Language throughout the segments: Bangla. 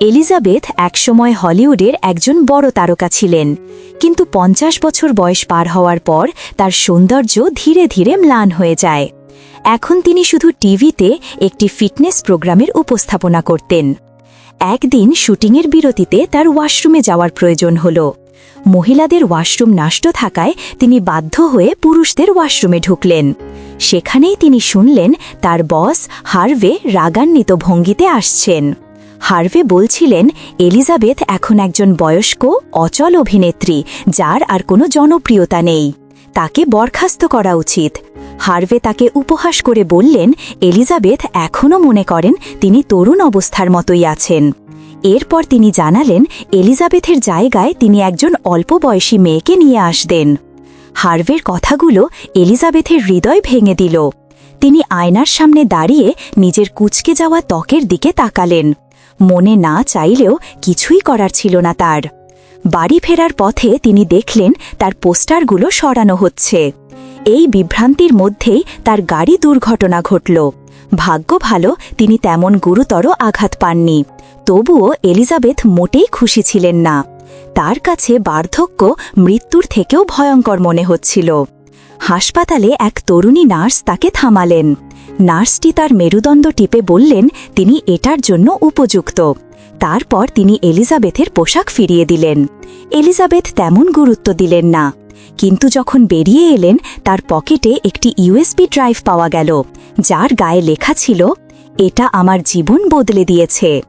এলিজাবেথ একসময় হলিউডের একজন বড় তারকা ছিলেন, কিন্তু পঞ্চাশ বছর বয়স পার হওয়ার পর তার সৌন্দর্য ধীরে ধীরে ম্লান হয়ে যায়। এখন তিনি শুধু টিভিতে একটি ফিটনেস প্রোগ্রামের উপস্থাপনা করতেন। একদিন শুটিংয়ের বিরতিতে তার ওয়াশরুমে যাওয়ার প্রয়োজন হল। মহিলাদের ওয়াশরুম নষ্ট থাকায় তিনি বাধ্য হয়ে পুরুষদের ওয়াশরুমে ঢুকলেন। সেখানেই তিনি শুনলেন তার বস হার্ভে রাগান্বিত ভঙ্গিতে আসছেন। হার্ভে বলছিলেন, এলিজাবেথ এখন একজন বয়স্ক, অচল অভিনেত্রী, যার আর কোনো জনপ্রিয়তা নেই। তাকে বরখাস্ত করা উচিত। হার্ভে তাকে উপহাস করে বললেন, এলিজাবেথ এখনও মনে করেন তিনি তরুণ অবস্থার মতোই আছেন। এরপর তিনি জানালেন, এলিজাবেথের জায়গায় তিনি একজন অল্প বয়সী মেয়েকে নিয়ে আসতেন। হার্ভের কথাগুলো এলিজাবেথের হৃদয় ভেঙে দিল। তিনি আয়নার সামনে দাঁড়িয়ে নিজের কুচকে যাওয়া ত্বকের দিকে তাকালেন। মনে না চাইলেও কিছুই করার ছিল না তার। বাড়ি ফেরার পথে তিনি দেখলেন তার পোস্টারগুলো সরানো হচ্ছে। এই বিভ্রান্তির মধ্যেই তার গাড়ি দুর্ঘটনা ঘটল। ভাগ্য ভালো, তিনি তেমন গুরুতর আঘাত পাননি। তবুও এলিজাবেথ মোটেই খুশি ছিলেন না। তার কাছে বার্ধক্য মৃত্যুর থেকেও ভয়ঙ্কর মনে হচ্ছিল। হাসপাতালে এক তরুণী নার্স তাকে থামালেন। নার্সটি তার মেরুদণ্ড টিপে বললেন, তিনি এটার জন্য উপযুক্ত। তারপর তিনি এলিজাবেথের পোশাক ফিরিয়ে দিলেন। এলিজাবেথ তেমন গুরুত্ব দিলেন না। কিন্তু যখন বেরিয়ে এলেন, তার পকেটে একটি ইউএসবি ড্রাইভ পাওয়া গেল, যার গায়ে লেখা ছিল, এটা আমার জীবন বদলে দিয়েছে।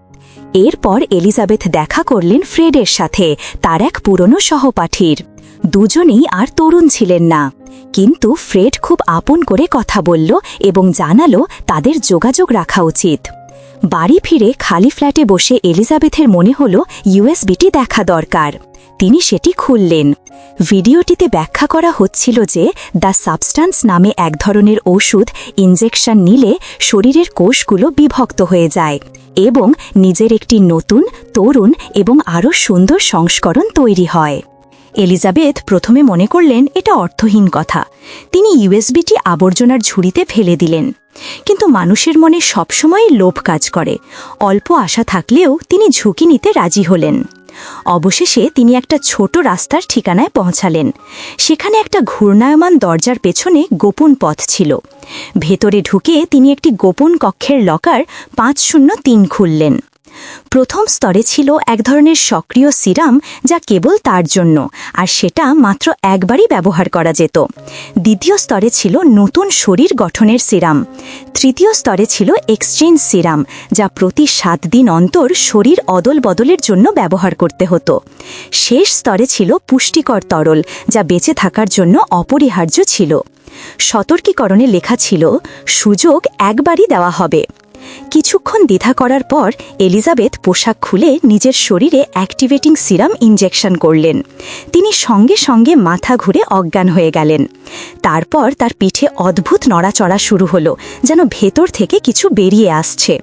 এরপর এলিজাবেথ দেখা করলেন ফ্রেডের সাথে, তার এক পুরনো সহপাঠীর। দুজনেই আর তরুণ ছিলেন না। কিন্তু ফ্রেড খুব আপন করে কথা বলল এবং জানালো তাদের যোগাযোগ রাখা উচিত। বাড়ি ফিরে খালি ফ্ল্যাটে বসে এলিজাবেথের মনে হল ইউএসবিটি দেখা দরকার। তিনি সেটি খুললেন। ভিডিওটিতে ব্যাখ্যা করা হচ্ছিল যে, দ্য সাবস্টান্স নামে এক ধরনের ওষুধ ইনজেকশন নিলে শরীরের কোষগুলো বিভক্ত হয়ে যায় এবং নিজের একটি নতুন, তরুণ এবং আরও সুন্দর সংস্করণ তৈরি হয়। এলিজাবেথ প্রথমে মনে করলেন এটা অর্থহীন কথা। তিনি ইউএসবিটি আবর্জনার ঝুড়িতে ফেলে দিলেন। কিন্তু মানুষের মনে সবসময় লোভ কাজ করে। অল্প আশা থাকলেও তিনি ঝুঁকি নিতে রাজি হলেন। অবশেষে তিনি একটা ছোট রাস্তার ঠিকানায় পৌঁছালেন। সেখানে একটা ঘূর্ণায়মান দরজার পেছনে গোপন পথ ছিল। ভেতরে ঢুকে তিনি একটি গোপন কক্ষের লকার পাঁচ শূন্য তিন খুললেন। প্রথম স্তরে ছিল এক ধরনের সক্রিয় সিরাম যা কেবল তার জন্য, আর সেটা মাত্র একবারই ব্যবহার করা যেত। দ্বিতীয় স্তরে ছিল নতুন শরীর গঠনের সিরাম। তৃতীয় স্তরে ছিল এক্সচেঞ্জ সিরাম, যা প্রতি সাত দিন অন্তর শরীর অদল বদলের জন্য ব্যবহার করতে হতো। শেষ স্তরে ছিল পুষ্টিকর তরল, যা বেঁচে থাকার জন্য অপরিহার্য ছিল। সতর্কীকরণে লেখা ছিল, সুযোগ একবারই দেওয়া হবে। কিছুক্ষণ দ্বিধা করার পর এলিজাবেথ পোশাক খুলে নিজের শরীরে অ্যাক্টিভেটিং সিরাম ইনজেকশন করলেন। তিনি সঙ্গে সঙ্গে মাথা ঘুরে অজ্ঞান হয়ে গেলেন। তারপর তার পিঠে অদ্ভুত নড়াচড়া শুরু হলো, যেন ভেতর থেকে কিছু বেরিয়ে আসছে।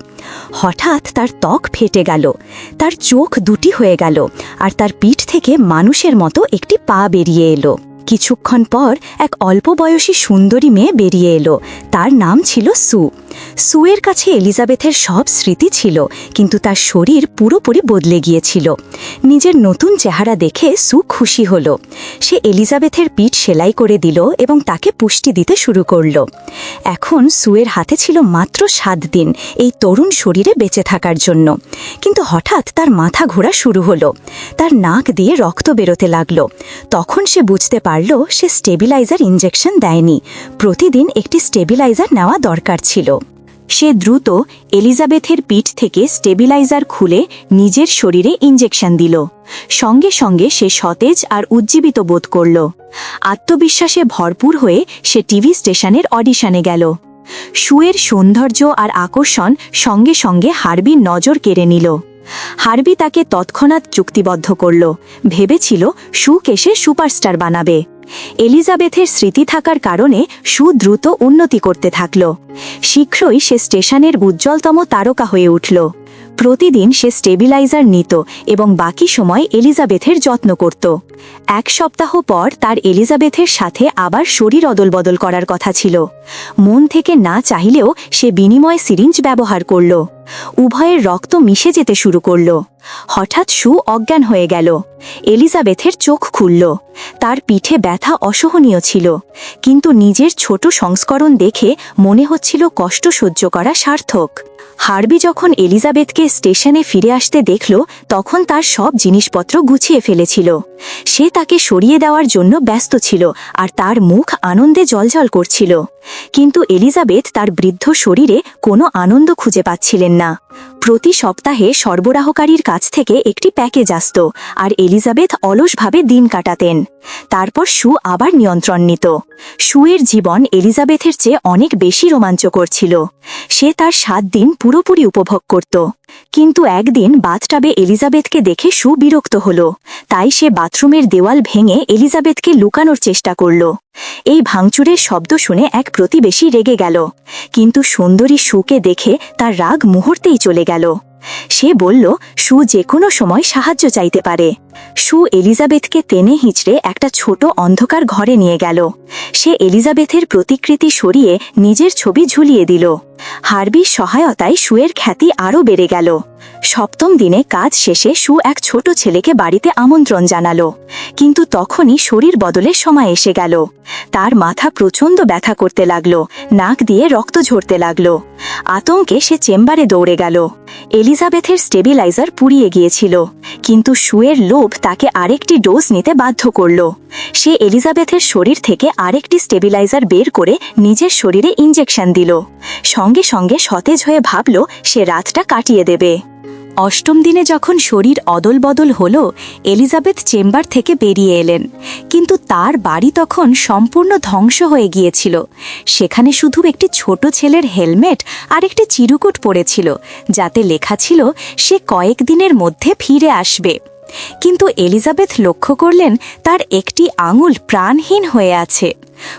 হঠাৎ তার ত্বক ফেটে গেল, তার চোখ দুটি হয়ে গেল, আর তার পিঠ থেকে মানুষের মতো একটি পা বেরিয়ে এলো। কিছুক্ষণ পর এক অল্প বয়সী সুন্দরী মেয়ে বেরিয়ে এলো, তার নাম ছিল সু। সুয়ের কাছে এলিজাবেথের সব স্মৃতি ছিল, কিন্তু তার শরীর পুরোপুরি বদলে গিয়েছিল। নিজের নতুন চেহারা দেখে সু খুশি হল। সে এলিজাবেথের পিঠ সেলাই করে দিল এবং তাকে পুষ্টি দিতে শুরু করল। এখন সুয়ের হাতে ছিল মাত্র সাত দিন এই তরুণ শরীরে বেঁচে থাকার জন্য। কিন্তু হঠাৎ তার মাথা ঘোরা শুরু হলো। তার নাক দিয়ে রক্ত বেরোতে লাগল। তখন সে বুঝতে পারল, সে স্টেবিলাইজার ইঞ্জেকশন দেয়নি। প্রতিদিন একটি স্টেবিলাইজার নেওয়া দরকার ছিল। সে দ্রুত এলিজাবেথের পিঠ থেকে স্টেবিলাইজার খুলে নিজের শরীরে ইঞ্জেকশন দিল। সঙ্গে সঙ্গে সে সতেজ আর উজ্জীবিত বোধ করল। আত্মবিশ্বাসে ভরপুর হয়ে সে টিভি স্টেশনের অডিশনে গেল। সুয়ের সৌন্দর্য আর আকর্ষণ সঙ্গে সঙ্গে হার্বির নজর কেড়ে নিল। হার্বি তাকে তৎক্ষণাৎ চুক্তিবদ্ধ করল। ভেবেছিল সে সুপারস্টার বানাবে। এলিজাবেথের স্মৃতি থাকার কারণে সু দ্রুত উন্নতি করতে থাকল। শীঘ্রই সে স্টেশনের উজ্জ্বলতম তারকা হয়ে উঠল। প্রতিদিন সে স্টেবিলাইজার নিত এবং বাকি সময় এলিজাবেথের যত্ন করত। এক সপ্তাহ পর তার এলিজাবেথের সাথে আবার শরীর অদলবদল করার কথা ছিল। মন থেকে না চাইলেও সে বিনিময় সিরিঞ্জ ব্যবহার করল। উভয়ের রক্ত মিশে যেতে শুরু করল। হঠাৎ সু অজ্ঞান হয়ে গেল। এলিজাবেথের চোখ খুলল। তার পিঠে ব্যথা অসহনীয় ছিল। কিন্তু নিজের ছোট সংস্করণ দেখে মনে হচ্ছিল কষ্ট সহ্য করা সার্থক। হার্বি যখন এলিজাবেথকে স্টেশনে ফিরে আসতে দেখল, তখন তার সব জিনিসপত্র গুছিয়ে ফেলেছিল। সে তাকে সরিয়ে দেওয়ার জন্য ব্যস্ত ছিল আর তার মুখ আনন্দে জলজল করছিল। কিন্তু এলিজাবেথ তার বৃদ্ধ শরীরে কোনো আনন্দ খুঁজে পাচ্ছিলেন না। প্রতি সপ্তাহে সরবরাহকারীর কাছ থেকে একটি প্যাকেজ আসত আর এলিজাবেথ অলসভাবে দিন কাটাতেন। তারপর সু আবার নিয়ন্ত্রণ নিত। সুয়ের জীবন এলিজাবেথের চেয়ে অনেক বেশি রোমাঞ্চকর ছিল। সে তার সাত দিন পুরোপুরি উপভোগ করত। কিন্তু একদিন বাথটাবে এলিজাবেথকে দেখে সু বিরক্ত হল। তাই সে বাথরুমের দেওয়াল ভেঙে এলিজাবেথকে লুকানোর চেষ্টা করল। এই ভাঙচুরের শব্দ শুনে এক প্রতিবেশী রেগে গেল। কিন্তু সুন্দরী সুকে দেখে তার রাগ মুহূর্তেই চলে গেল। সে বলল, সু যে কোনো সময় সাহায্য চাইতে পারে। সু এলিজাবেথকে টেনে হিঁচড়ে একটা ছোট অন্ধকার ঘরে নিয়ে গেল। সে এলিজাবেথের প্রতিকৃতি সরিয়ে নিজের ছবি ঝুলিয়ে দিল। হার্বির সহায়তায় সুয়ের খ্যাতি আরও বেড়ে গেল। সপ্তম দিনে কাজ শেষে সু এক ছোট ছেলেকে বাড়িতে আমন্ত্রণ জানালো। কিন্তু তখনই শরীর বদলের সময় এসে গেল। তার মাথা প্রচণ্ড ব্যথা করতে লাগল, নাক দিয়ে রক্ত ঝরতে লাগল। আতঙ্কে সে চেম্বারে দৌড়ে গেল। এলিজাবেথের স্টেবিলাইজার পুড়িয়ে গিয়েছিল, কিন্তু সুয়ের লোভ তাকে আরেকটি ডোজ নিতে বাধ্য করল। সে এলিজাবেথের শরীর থেকে আরেকটি স্টেবিলাইজার বের করে নিজের শরীরে ইঞ্জেকশন দিল। সঙ্গে সঙ্গে সতেজ হয়ে ভাবল, সে রাতটা কাটিয়ে দেবে। অষ্টম দিনে যখন শরীর অদল বদল হল, এলিজাবেথ চেম্বার থেকে বেরিয়ে এলেন। কিন্তু তার বাড়ি তখন সম্পূর্ণ ধ্বংস হয়ে গিয়েছিল। সেখানে শুধু একটি ছোট ছেলের হেলমেট আর একটি চিরুকুট পড়েছিল, যাতে লেখা ছিল, সে কয়েক দিনের মধ্যে ফিরে আসবে। কিন্তু এলিজাবেথ লক্ষ্য করলেন তার একটি আঙুল প্রাণহীন হয়ে আছে।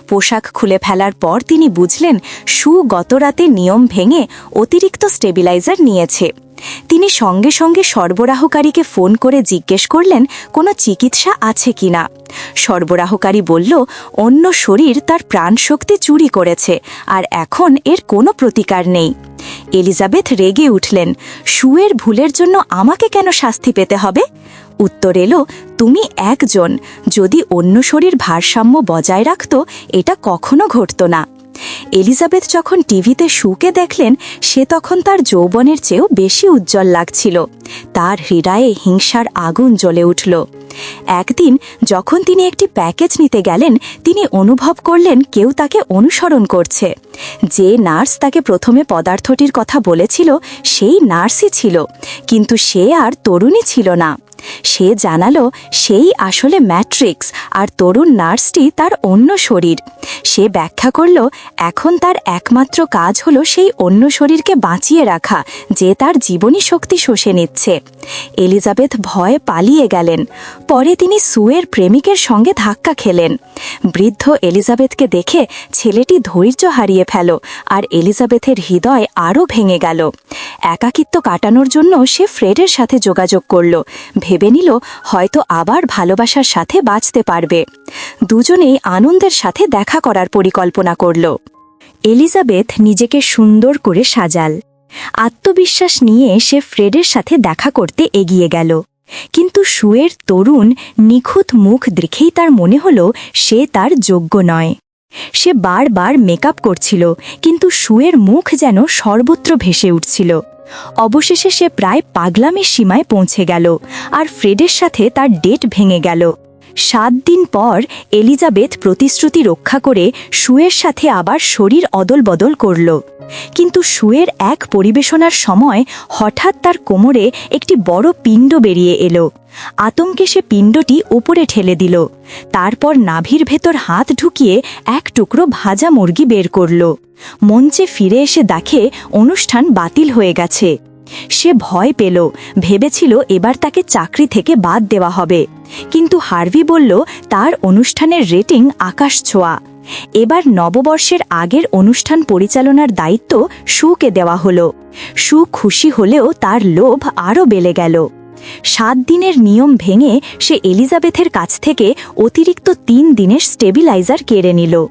পোশাক খুলে ফেলার পর তিনি বুঝলেন, সু গতরাতে নিয়ম ভেঙে অতিরিক্ত স্টেবিলাইজার নিয়েছে। তিনি সঙ্গে সঙ্গে সরবরাহকারীকে ফোন করে জিজ্ঞেস করলেন, কোনো চিকিৎসা আছে কিনা সরবরাহকারী বলল, অন্য শরীর তার প্রাণশক্তি চুরি করেছে, আর এখন এর কোনো প্রতিকার নেই। এলিজাবেথ রেগে উঠলেন, সুয়ের ভুলের জন্য আমাকে কেন শাস্তি পেতে হবে? উত্তর এলো, তুমি একজন। যদি অন্য শরীর ভারসাম্য বজায় রাখত, এটা কখনো ঘটত না। এলিজাবেথ যখন টিভিতে সুকে দেখলেন, সে তখন তার যৌবনের চেয়েও বেশি উজ্জ্বল লাগছিল। তার হৃদয়ে হিংসার আগুন জ্বলে উঠল। একদিন যখন তিনি একটি প্যাকেজ নিতে গেলেন, তিনি অনুভব করলেন কেউ তাকে অনুসরণ করছে। যে নার্স তাকে প্রথমে পদার্থটির কথা বলেছিল, সেই নার্সই ছিল। কিন্তু সে আর তরুণী ছিল না। সে জানালো, সেই আসলে ম্যাট্রিক্স, আর তরুণ নার্সটি তার অন্য শরীর। সে ব্যাখ্যা করল, এখন তার একমাত্র কাজ হলো সেই অন্য শরীরকে বাঁচিয়ে রাখা, যে তার জীবনী শক্তি শোষে নিচ্ছে। এলিজাবেথ ভয়ে পালিয়ে গেলেন। পরে তিনি সুয়ের প্রেমিকের সঙ্গে ধাক্কা খেলেন। বৃদ্ধ এলিজাবেথকে দেখে ছেলেটি ধৈর্য হারিয়ে ফেল, আর এলিজাবেথের হৃদয় আরও ভেঙে গেল। একাকিত্ব কাটানোর জন্য সে ফ্রেডের সাথে যোগাযোগ করল। ভেবে নিল হয়তো আবার ভালোবাসার সাথে বাঁচতে পারবে। দুজনেই আনন্দের সাথে দেখা করার পরিকল্পনা করল। এলিজাবেথ নিজেকে সুন্দর করে সাজাল। আত্মবিশ্বাস নিয়ে সে ফ্রেডের সাথে দেখা করতে এগিয়ে গেল। কিন্তু সুয়ের তরুণ নিখুঁত মুখ দেখেই তার মনে হল সে তার যোগ্য নয়। সে বারবার মেকআপ করছিল, কিন্তু সুয়ের মুখ যেন সর্বত্র ভেসে উঠছিল। অবশেষে সে প্রায় পাগলামের সীমায় পৌঁছে গেল আর ফ্রেডের সাথে তার ডেট ভেঙে গেল। সাত দিন পর এলিজাবেথ প্রতিশ্রুতি রক্ষা করে সুয়ের সাথে আবার শরীর অদল বদল করল। কিন্তু সুয়ের এক পরিবেশনার সময় হঠাৎ তার কোমরে একটি বড় পিণ্ড বেরিয়ে এলো। আতঙ্কে সে পিণ্ডটি ওপরে ঠেলে দিল। তারপর নাভির ভেতর হাত ঢুকিয়ে এক টুকরো ভাজা মুরগি বের করল। মঞ্চে ফিরে এসে দেখে অনুষ্ঠান বাতিল হয়ে গেছে। সে ভয় পেল, ভেবেছিল এবার তাকে চাকরি থেকে বাদ দেওয়া হবে। কিন্তু হার্ভি বলল, তার অনুষ্ঠানের রেটিং আকাশ ছোঁয়া। এবার নববর্ষের আগের অনুষ্ঠান পরিচালনার দায়িত্ব সুকে দেওয়া হলো। সু খুশি হলেও তার লোভ আরও বেড়ে গেল। সাত দিনের নিয়ম ভেঙে সে এলিজাবেথের কাছ থেকে অতিরিক্ত তিন দিনের স্টেবিলাইজার কেড়ে নিল।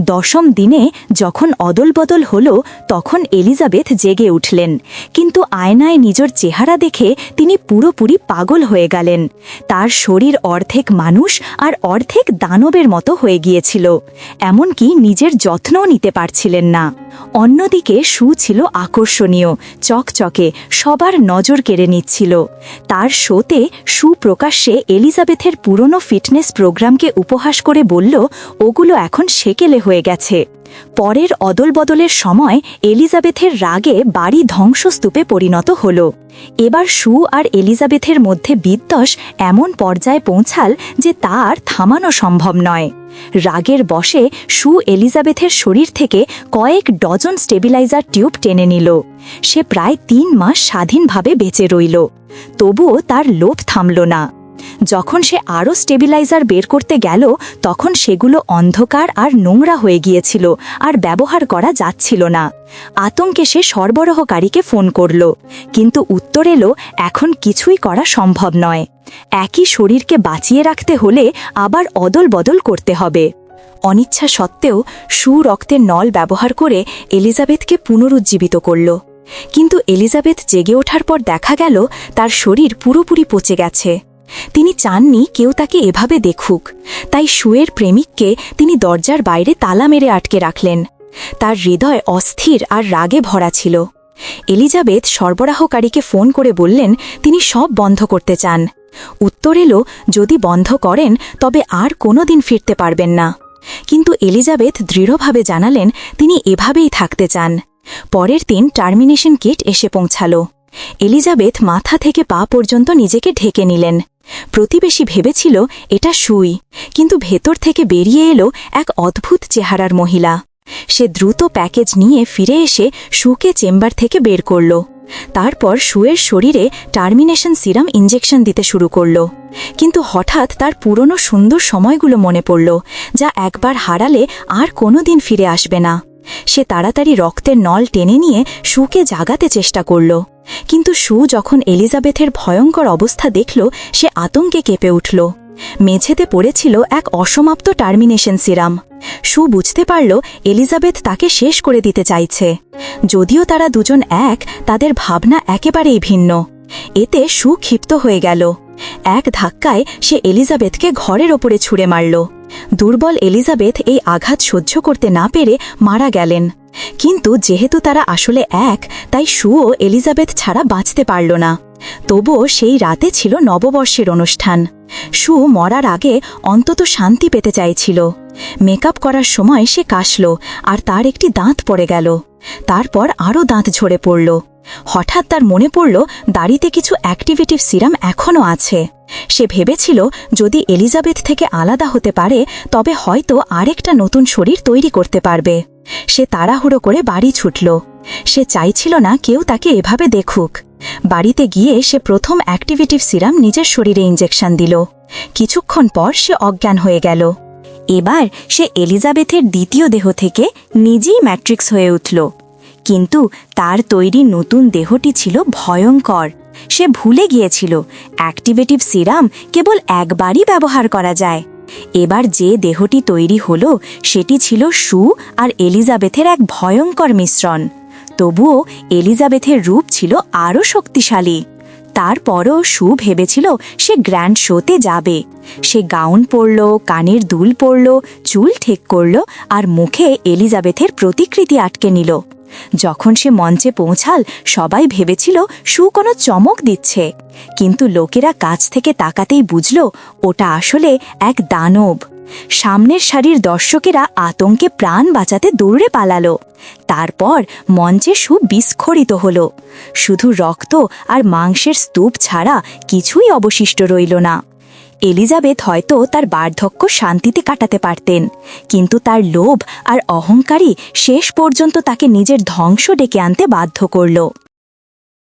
দশম দিনে যখন অদলবদল হল, তখন এলিজাবেথ জেগে উঠলেন। কিন্তু আয়নায় নিজের চেহারা দেখে তিনি পুরোপুরি পাগল হয়ে গেলেন। তার শরীর অর্ধেক মানুষ আর অর্ধেক দানবের মতো হয়ে গিয়েছিল। এমনকি নিজের যত্নও নিতে পারছিলেন না। অন্যদিকে সু ছিল আকর্ষণীয়, চকচকে, সবার নজর কেড়ে নিচ্ছিল। তার শোতে সু প্রকাশ্যে এলিজাবেথের পুরনো ফিটনেস প্রোগ্রামকে উপহাস করে বলল, ওগুলো এখন সেকেলে হয়ে গেছে। পরের অদলবদলের সময় এলিজাবেথের রাগে বাড়ি ধ্বংসস্তূপে পরিণত হল। এবার সু আর এলিজাবেথের মধ্যে বিদ্বস এমন পর্যায়ে পৌঁছাল যে তার থামানো সম্ভব নয়। রাগের বশে সু এলিজাবেথের শরীর থেকে কয়েক ডজন স্টেবিলাইজার টিউব টেনে নিল। সে প্রায় তিন মাস স্বাধীনভাবে বেঁচে রইল। তবুও তার লোভ থামল না। যখন সে আরও স্টেবিলাইজার বের করতে গেল, তখন সেগুলো অন্ধকার আর নোংরা হয়ে গিয়েছিল আর ব্যবহার করা যাচ্ছিল না। আতঙ্কে সে সরবরাহকারীকে ফোন করল, কিন্তু উত্তর এলো, এখন কিছুই করা সম্ভব নয়। একই শরীরকে বাঁচিয়ে রাখতে হলে আবার অদল বদল করতে হবে। অনিচ্ছা সত্ত্বেও সুরক্তের নল ব্যবহার করে এলিজাবেথকে পুনরুজ্জীবিত করল। কিন্তু এলিজাবেথ জেগে ওঠার পর দেখা গেল, তার শরীর পুরোপুরি পচে গেছে। তিনি চাননি কেউ তাকে এভাবে দেখুক। তাই শুয়ের প্রেমিককে তিনি দরজার বাইরে তালা মেরে আটকে রাখলেন। তার হৃদয় অস্থির আর রাগে ভরা ছিল। এলিজাবেথ সরবরাহকারীকে ফোন করে বললেন, তিনি সব বন্ধ করতে চান। উত্তর এলো, যদি বন্ধ করেন, তবে আর কোনো দিন ফিরতে পারবেন না। কিন্তু এলিজাবেথ দৃঢ়ভাবে জানালেন, তিনি এভাবেই থাকতে চান। পরের দিন টার্মিনেশন কিট এসে পৌঁছালো। এলিজাবেথ মাথা থেকে পা পর্যন্ত নিজেকে ঢেকে নিলেন। প্রতিবেশী ভেবেছিল, এটা সুই। কিন্তু ভেতর থেকে বেরিয়ে এলো এক অদ্ভুত চেহারার মহিলা। সে দ্রুত প্যাকেজ নিয়ে ফিরে এসে সুকে চেম্বার থেকে বের করল। তারপর সুয়ের শরীরে টার্মিনেশন সিরাম ইঞ্জেকশন দিতে শুরু করল। কিন্তু হঠাৎ তার পুরনো সুন্দর সময়গুলো মনে পড়ল, যা একবার হারালে আর কোনো দিন ফিরে আসবে না। সে তাড়াতাড়ি রক্তের নল টেনে নিয়ে সুকে জাগাতে চেষ্টা করল। কিন্তু সু যখন এলিজাবেথের ভয়ঙ্কর অবস্থা দেখল, সে আতঙ্কে কেঁপে উঠল। মেঝেতে পড়েছিল এক অসমাপ্ত টার্মিনেশন সিরাম। সু বুঝতে পারল এলিজাবেথ তাকে শেষ করে দিতে চাইছে। যদিও তারা দুজন এক, তাদের ভাবনা একেবারেই ভিন্ন। এতে সু ক্ষিপ্ত হয়ে গেল। এক ধাক্কায় সে এলিজাবেথকে ঘরের ওপরে ছুঁড়ে মারল। দুর্বল এলিজাবেথ এই আঘাত সহ্য করতে না পেরে মারা গেলেন। কিন্তু যেহেতু তারা আসলে এক, তাই সুও এলিজাবেথ ছাড়া বাঁচতে পারল না। তবুও সেই রাতে ছিল নববর্ষের অনুষ্ঠান। সু মরার আগে অন্তত শান্তি পেতে চাইছিল। মেকআপ করার সময় সে কাশল আর তার একটি দাঁত পড়ে গেল। তারপর আরও দাঁত ঝরে পড়ল। হঠাৎ তার মনে পড়ল, দাড়িতে কিছু অ্যাক্টিভেটিভ সিরাম এখনও আছে। সে ভেবেছিল, যদি এলিজাবেথ থেকে আলাদা হতে পারে, তবে হয়তো আরেকটা নতুন শরীর তৈরি করতে পারবে। সে তাড়াহুড়ো করে বাড়ি ছুটল। সে চাইছিল না কেউ তাকে এভাবে দেখুক। বাড়িতে গিয়ে সে প্রথম অ্যাক্টিভেটিভ সিরাম নিজের শরীরে ইঞ্জেকশন দিল। কিছুক্ষণ পর সে অজ্ঞান হয়ে গেল। এবার সে এলিজাবেথের দ্বিতীয় দেহ থেকে নিজেই ম্যাট্রিক্স হয়ে উঠল। কিন্তু তার তৈরি নতুন দেহটি ছিল ভয়ঙ্কর। সে ভুলে গিয়েছিল, অ্যাক্টিভেটিভ সিরাম কেবল একবারই ব্যবহার করা যায়। এবার যে দেহটি তৈরি হল, সেটি ছিল সু আর এলিজাবেথের এক ভয়ঙ্কর মিশ্রণ। তবুও এলিজাবেথের রূপ ছিল আরও শক্তিশালী। তারপরও সু ভেবেছিল সে গ্র্যান্ড শোতে যাবে। সে গাউন পরল, কানের দুল পরল, চুল ঠিক করল আর মুখে এলিজাবেথের প্রতিকৃতি আটকে নিল। যখন সে মঞ্চে পৌঁছাল, সবাই ভেবেছিল সু কোনো চমক দিচ্ছে। কিন্তু লোকেরা কাছ থেকে তাকাতেই বুঝল, ওটা আসলে এক দানব। সামনের সারির দর্শকেরা আতঙ্কে প্রাণ বাঁচাতে দৌড়ে পালালো। তারপর মঞ্চে সু বিস্ফোরিত হল। শুধু রক্ত আর মাংসের স্তূপ ছাড়া কিছুই অবশিষ্ট রইল না। এলিজাবেথ হয়তো তার বার্ধক্য শান্তিতে কাটাতে পারতেন, কিন্তু তার লোভ আর অহংকারী শেষ পর্যন্ত তাকে নিজের ধ্বংস ডেকে আনতে বাধ্য করল।